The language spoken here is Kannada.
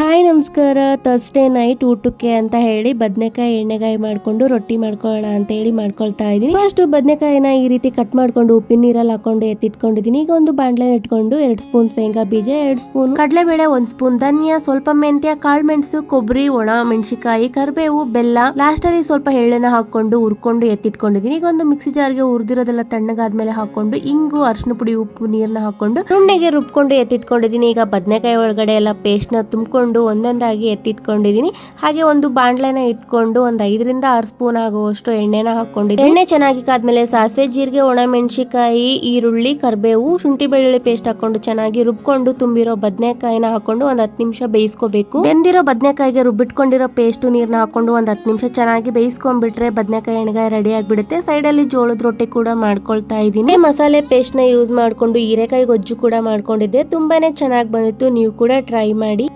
ಹಾಯ್, ನಮಸ್ಕಾರ. ಥರ್ಸ್ಡೇ ನೈಟ್ ಊಟಕ್ಕೆ ಅಂತ ಹೇಳಿ ಬದನೆಕಾಯಿ ಎಣ್ಣೆಗಾಯಿ ಮಾಡಿಕೊಂಡು ರೊಟ್ಟಿ ಮಾಡ್ಕೊಳ್ಳೋಣ ಅಂತ ಹೇಳಿ ಮಾಡ್ಕೊಳ್ತಾ ಇದೀನಿ ಫಸ್ಟ್ ಬದನೆಕಾಯಿನ ಈ ರೀತಿ ಕಟ್ ಮಾಡ್ಕೊಂಡು ಉಪ್ಪಿನ ನೀರಲ್ಲಿ ಹಾಕೊಂಡು ಎತ್ತಿಟ್ಕೊಂಡಿದೀನಿ ಈಗ ಒಂದು ಬಾಂಡ್ಲೆ ಇಟ್ಕೊಂಡು ಎರಡು ಸ್ಪೂನ್ ಶೇಂಗಾ ಬೀಜ, ಎರಡು ಸ್ಪೂನ್ ಕಡಲೆಬೇಳೆ, ಒಂದು ಸ್ಪೂನ್ ಧನಿಯಾ, ಸ್ವಲ್ಪ ಮೆಂತ್ಯ, ಕಾಳು ಮೆಣಸು, ಕೊಬ್ಬರಿ, ಒಣ ಮೆಣಸಿಕಾಯಿ ಕರಿಬೇವು, ಬೆಲ್ಲ. ಲಾಸ್ಟ್ ಅಲ್ಲಿ ಸ್ವಲ್ಪ ಎಳ್ಳೆನ ಹಾಕೊಂಡು ಹುರ್ಕೊಂಡು ಎತ್ತಿಟ್ಕೊಂಡಿದೀನಿ ಈಗ ಒಂದು ಮಿಕ್ಸಿ ಜಾರ್ಗೆ ಹುರಿದಿರೋದೆಲ್ಲ ತಣ್ಣಗಾದ್ಮೇಲೆ ಹಾಕೊಂಡು ಇಂಗು ಅರಿಶಿನ ಪುಡಿ, ಉಪ್ಪು ನೀರನ್ನ ಹಾಕೊಂಡು ನುಣ್ಣಗೆ ರುಬ್ಕೊಂಡು ಎತ್ತಿಟ್ಕೊಂಡಿದೀನಿ ಈಗ ಬದನೆಕಾಯಿ ಒಳಗಡೆ ಎಲ್ಲ ಪೇಸ್ಟ್ನ ತುಂಬಿಕೊಂಡು ಒಂದೊಂದಾಗಿ ಎತ್ತಿಟ್ಕೊಂಡಿದ್ದೀನಿ. ಹಾಗೆ ಒಂದು ಬಾಂಡ್ಲೆನ ಇಟ್ಕೊಂಡು ಒಂದು ಐದರಿಂದ ಆರು ಸ್ಪೂನ್ ಆಗುವಷ್ಟು ಎಣ್ಣೆನ ಹಾಕೊಂಡಿದ್ದೀನಿ ಎಣ್ಣೆ ಚೆನ್ನಾಗಿ ಕಾದ್ಮೇಲೆ ಸಾಸಿವೆ, ಜೀರಿಗೆ, ಒಣ ಮೆಣಸಿಕಾಯಿ ಈರುಳ್ಳಿ, ಕರಿಬೇವು, ಶುಂಠಿ ಬೆಳ್ಳುಳ್ಳಿ ಪೇಸ್ಟ್ ಹಾಕೊಂಡು ಚೆನ್ನಾಗಿ ರುಬ್ಕೊಂಡು ತುಂಬಿರೋ ಬದನೆಕಾಯಿನ ಹಾಕೊಂಡು ಒಂದು ಹತ್ತು ನಿಮಿಷ ಬೇಯಿಸ್ಕೋಬೇಕು. ಬೆಂದಿರೋ ಬದನೆಕಾಯಿಗೆ ರುಬ್ಬಿಟ್ಕೊಂಡಿರೋ ಪೇಸ್ಟ್ ನೀರ್ನ ಹಾಕೊಂಡು ಒಂದು ಹತ್ತು ನಿಮಿಷ ಚೆನ್ನಾಗಿ ಬೇಯಿಸ್ಕೊಂಡ್ಬಿಟ್ರೆ ಬದನೆಕಾಯಿ ಎಣ್ಗಾಯಿ ರೆಡಿ ಆಗ್ಬಿಡುತ್ತೆ. ಸೈಡ್ ಅಲ್ಲಿ ಜೋಳದ ರೊಟ್ಟಿ ಕೂಡ ಮಾಡ್ಕೊಳ್ತಾ ಇದ್ದೀನಿ. ಮಸಾಲೆ ಪೇಸ್ಟ್ನ ಯೂಸ್ ಮಾಡ್ಕೊಂಡು ಹೀರೆಕಾಯಿ ಗೊಜ್ಜು ಕೂಡ ಮಾಡ್ಕೊಂಡಿದ್ದೆ. ತುಂಬಾನೇ ಚೆನ್ನಾಗಿ ಬಂದಿತ್ತು. ನೀವು ಕೂಡ ಟ್ರೈ ಮಾಡಿ.